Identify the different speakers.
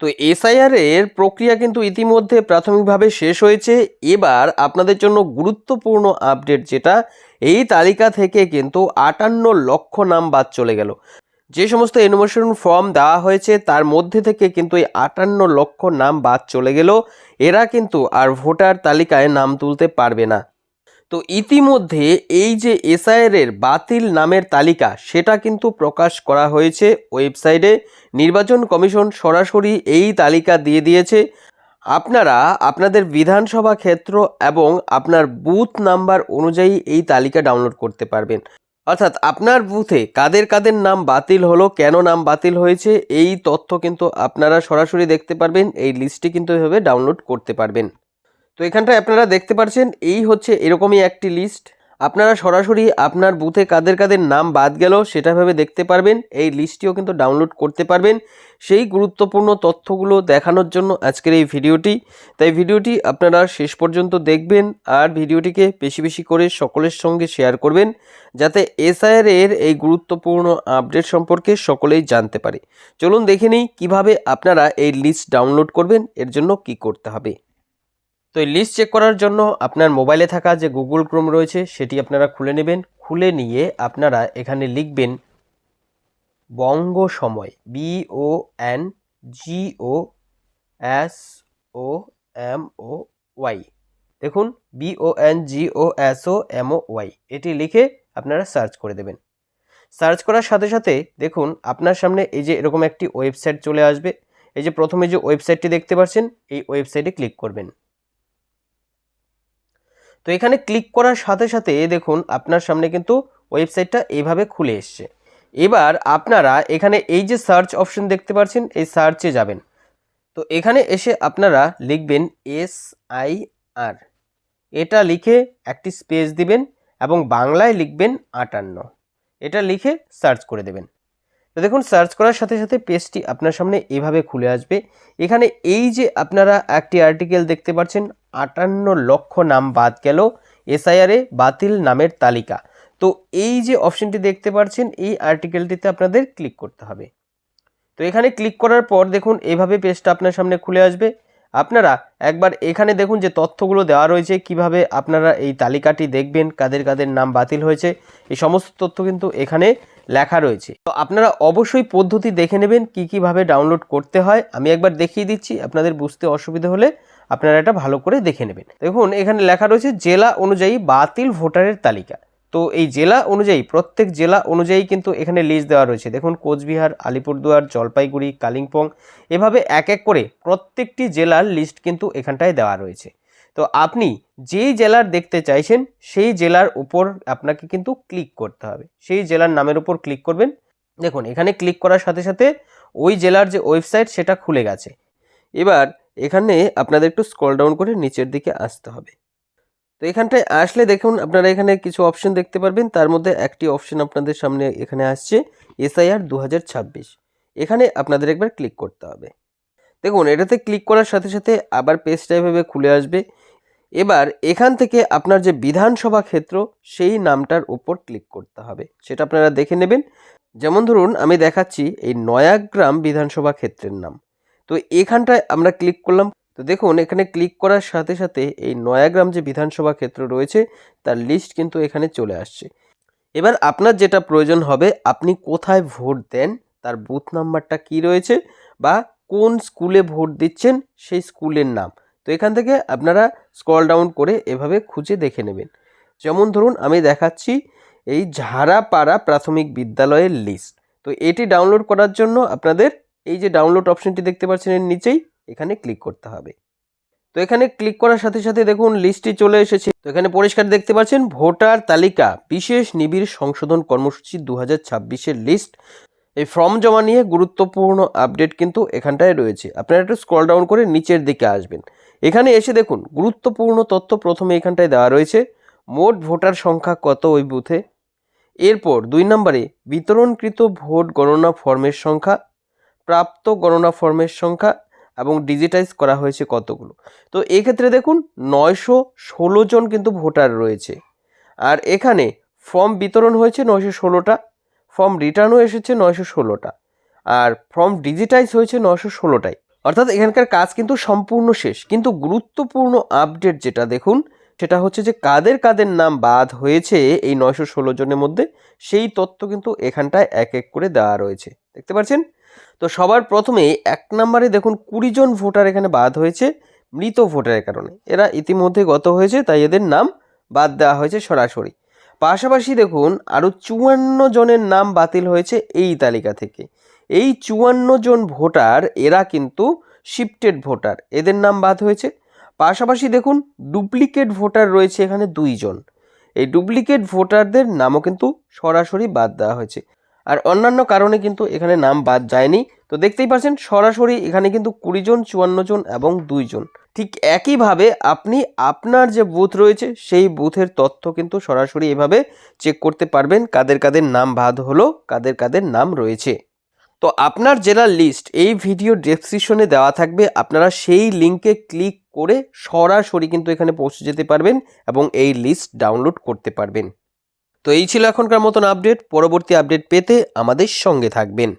Speaker 1: তো এসআইআর এর প্রক্রিয়া কিন্তু ইতিমধ্যে প্রাথমিকভাবে শেষ হয়েছে। এবার আপনাদের জন্য গুরুত্বপূর্ণ আপডেট যেটা, এই তালিকা থেকে কিন্তু আটান্ন লক্ষ নাম বাদ চলে গেল। যে সমস্ত এনোমেশন ফর্ম দেওয়া হয়েছে, তার মধ্যে থেকে কিন্তু এই আটান্ন লক্ষ নাম বাদ চলে গেল। এরা কিন্তু আর ভোটার তালিকায় নাম তুলতে পারবে না। তো ইতিমধ্যে এই যে এসআইআর এর বাতিল নামের তালিকা, সেটা কিন্তু প্রকাশ করা হয়েছে ওয়েবসাইটে। নির্বাচন কমিশন সরাসরি এই তালিকা দিয়ে দিয়েছে। আপনারা আপনাদের বিধানসভা ক্ষেত্র এবং আপনার বুথ নাম্বার অনুযায়ী এই তালিকা ডাউনলোড করতে পারবেন। অর্থাৎ আপনার বুথে কাদের কাদের নাম বাতিল হলো, কেন নাম বাতিল হয়েছে, এই তথ্য কিন্তু আপনারা সরাসরি দেখতে পারবেন, এই লিস্টটি কিন্তু এভাবে ডাউনলোড করতে পারবেন। তো এখানটায় আপনারা দেখতে পাচ্ছেন এই হচ্ছে এরকমই একটি লিস্ট আপনারা সরাসরি আপনার বুথে কাদের কাদের নাম বাদ গেল সেটা ভেবে দেখতে পারবেন, এই লিস্টটিও কিন্তু ডাউনলোড করতে পারবেন। সেই গুরুত্বপূর্ণ তথ্যগুলো দেখানোর জন্য আজকের এই ভিডিওটি। তাই ভিডিওটি আপনারা শেষ পর্যন্ত দেখবেন আর ভিডিওটিকে বেশি বেশি করে সকলের সঙ্গে শেয়ার করবেন, যাতে এসআইআর এর এই গুরুত্বপূর্ণ আপডেট সম্পর্কে সকলেই জানতে পারে। চলুন দেখে নিই কীভাবে আপনারা এই লিস্ট ডাউনলোড করবেন, এর জন্য কি করতে হবে। তো এই লিস্ট চেক করার জন্য আপনার মোবাইলে থাকা যে গুগল ক্রোম রয়েছে, সেটি আপনারা খুলে নেবেন। খুলে নিয়ে আপনারা এখানে লিখবেন Bongo Somoy B O N G O S O M O Y দেখুন B O N G O S O M O Y এটি লিখে আপনারা সার্চ করে দেবেন। সার্চ করার সাথে সাথে দেখুন, আপনার সামনে এই যে এরকম একটি ওয়েবসাইট চলে আসবে। এই যে প্রথমে যে ওয়েবসাইটটি দেখতে পাচ্ছেন, এই ওয়েবসাইটে ক্লিক করবেন। তো এখানে ক্লিক করার সাথে সাথে দেখুন আপনার সামনে কিন্তু ওয়েবসাইটটা এইভাবে খুলে এসছে। এবার আপনারা এখানে এই যে সার্চ অপশন দেখতে পাচ্ছেন, এই সার্চে যাবেন। তো এখানে এসে আপনারা লিখবেন এস আই আর এটা লিখে একটি স্পেস দিবেন এবং বাংলায় লিখবেন আটান্ন। এটা লিখে সার্চ করে দেবেন। তো দেখুন সার্চ করার সাথে সাথে পেজটি আপনার সামনে এভাবে খুলে আসবে। এখানে এই যে আপনারা একটি আর্টিকেল দেখতে পাচ্ছেন আটান্ন লক্ষ নাম বাদ গেল এসআইআরে বাতিল নামের তালিকা। তো এই যে অপশনটি দেখতে পাচ্ছেন এই আর্টিকেলটিতে আপনাদের ক্লিক করতে হবে। তো এখানে ক্লিক করার পর দেখুন, এভাবে পেজটা আপনার সামনে খুলে আসবে। আপনারা একবার এখানে দেখুন যে তথ্যগুলো দেওয়া রয়েছে, কীভাবে আপনারা এই তালিকাটি দেখবেন, কাদের কাদের নাম বাতিল হয়েছে, এই সমস্ত তথ্য কিন্তু এখানে লেখা রয়েছে। তো আপনারা অবশ্যই পদ্ধতি দেখে নেবেন, কি কীভাবে ডাউনলোড করতে হয়। আমি একবার দেখিয়ে দিচ্ছি, আপনাদের বুঝতে অসুবিধা হলে আপনারা এটা ভালো করে দেখে নেবেন। দেখুন, এখানে লেখা রয়েছে, জেলা অনুযায়ী বাতিল ভোটারের তালিকা। তো এই জেলা অনুযায়ী, প্রত্যেক জেলা অনুযায়ী কিন্তু এখানে লিস্ট দেওয়া রয়েছে। দেখুন, কোচবিহার, আলিপুরদুয়ার, জলপাইগুড়ি, কালিম্পং, এভাবে এক এক করে প্রত্যেকটি জেলার লিস্ট কিন্তু এখানটায় দেওয়া রয়েছে। তো আপনি যেই জেলার দেখতে চাইছেন, সেই জেলার উপর আপনাকে কিন্তু ক্লিক করতে হবে। সেই জেলার নামের উপর ক্লিক করবেন। দেখুন, এখানে ক্লিক করার সাথে সাথে ওই জেলার যে ওয়েবসাইট সেটা খুলে গেছে। এবার এখানে আপনাদের একটু স্ক্রল ডাউন করে নিচের দিকে আসতে হবে। তো এখানটায় আসলে দেখুন, আপনারা এখানে কিছু অপশন দেখতে পারবেন। তার মধ্যে একটি অপশন আপনাদের সামনে এখানে আসছে এসআইআর দু হাজার ছাব্বিশ। এখানে আপনাদের একবার ক্লিক করতে হবে। দেখুন, এটাতে ক্লিক করার সাথে সাথে আবার পেজটা এভাবে খুলে আসবে। এবার এখান থেকে আপনার যে বিধানসভা ক্ষেত্র, সেই নামটার উপর ক্লিক করতে হবে। সেটা আপনারা দেখে নেবেন। যেমন ধরুন, আমি দেখাচ্ছি এই নয়াগ্রাম বিধানসভা ক্ষেত্রের নাম। তো এখানটায় আমরা ক্লিক করলাম। তো দেখুন, এখানে ক্লিক করার সাথে সাথে এই নয়াগ্রাম যে বিধানসভা ক্ষেত্র রয়েছে, তার লিস্ট কিন্তু এখানে চলে আসছে। এবার আপনার যেটা প্রয়োজন হবে, আপনি কোথায় ভোট দেন, তার বুথ নাম্বারটা কি রয়েছে, বা কোন স্কুলে ভোট দিচ্ছেন, সেই স্কুলের নাম। তো এখান থেকে আপনারা স্ক্রল ডাউন করে এভাবে খুঁজে দেখে নেবেন। যেমন ধরুন, আমি দেখাচ্ছি এই ঝাড়াপাড়া প্রাথমিক বিদ্যালয়ের লিস্ট তো এটি ডাউনলোড করার জন্য আপনাদের এই যে ডাউনলোড অপশনটি দেখতে পাচ্ছেন, এর নিচেই এখানে ক্লিক করতে হবে। তো এখানে ক্লিক করার সাথে সাথে দেখুন লিস্টটি চলে এসেছে। তো এখানে পরিষ্কার দেখতে পাচ্ছেন, ভোটার তালিকা, বিশেষ নিবিড় সংশোধন কর্মসূচি দু হাজার লিস্ট এই ফর্ম জমা নিয়ে গুরুত্বপূর্ণ আপডেট কিন্তু এখানটায় রয়েছে। আপনারা একটু স্ক্রল ডাউন করে নিচের দিকে আসবেন। এখানে এসে দেখুন, গুরুত্বপূর্ণ তথ্য প্রথমে এখানটায় দেওয়া রয়েছে। মোট ভোটার সংখ্যা কত ওই বুথে? এরপর দুই নম্বরে, বিতরণকৃত ভোট গণনা ফর্মের সংখ্যা প্রাপ্ত গণনা ফর্মের সংখ্যা এবং ডিজিটাইজ করা হয়েছে কতগুলো। তো এক্ষেত্রে দেখুন, নয়শো ষোলো জন কিন্তু ভোটার রয়েছে। আর এখানে ফর্ম বিতরণ হয়েছে নয়শো ষোলোটা ফর্ম রিটার্নও এসেছে নয়শো ষোলোটা, আর ফর্ম ডিজিটাইজ হয়েছে নয়শো ষোলোটাই। অর্থাৎ এখানকার কাজ কিন্তু সম্পূর্ণ শেষ। কিন্তু গুরুত্বপূর্ণ আপডেট যেটা দেখুন, সেটা হচ্ছে যে কাদের কাদের নাম বাদ হয়েছে এই নয়শো ষোলো জনের মধ্যে, সেই তথ্য কিন্তু এখানটায় এক এক করে দেওয়া রয়েছে। দেখতে পাচ্ছেন? তো সবার প্রথমে এক নম্বরে দেখুন কুড়ি জন ভোটার এখানে বাদ হয়েছে, মৃত ভোটারের কারণে। এরা ইতিমধ্যে গত হয়েছে, তাই এদের নাম বাদ দেওয়া হয়েছে সরাসরি। পাশাপাশি দেখুন আরও চুয়ান্ন জনের নাম বাতিল হয়েছে এই তালিকা থেকে। এই চুয়ান্ন জন ভোটার, এরা কিন্তু শিফটেড ভোটার, এদের নাম বাদ হয়েছে। পাশাপাশি দেখুন ডুপ্লিকেট ভোটার রয়েছে এখানে দুইজন এই ডুপ্লিকেট ভোটারদের নামও কিন্তু সরাসরি বাদ দেওয়া হয়েছে। আর অন্যান্য কারণে কিন্তু এখানে নাম বাদ যায়নি। তো দেখতেই পাচ্ছেন, সরাসরি এখানে কিন্তু কুড়ি জন, চুয়ান্ন জন এবং দুইজন ঠিক একইভাবে আপনি আপনার যে বুথ রয়েছে, সেই বুথের তথ্য কিন্তু সরাসরি এভাবে চেক করতে পারবেন, কাদের কাদের নাম বাদ হলো, কাদের কাদের নাম রয়েছে। তো আপনার জেলার লিস্ট এই ভিডিও ডেসক্রিপশনে দেওয়া থাকবে, আপনারা সেই লিঙ্কে ক্লিক করে সরাসরি কিন্তু এখানে পৌঁছে যেতে পারবেন এবং এই লিস্ট ডাউনলোড করতে পারবেন। তো এই ছিল এখনকার মতন আপডেট পরবর্তী আপডেট পেতে আমাদের সঙ্গে থাকবেন।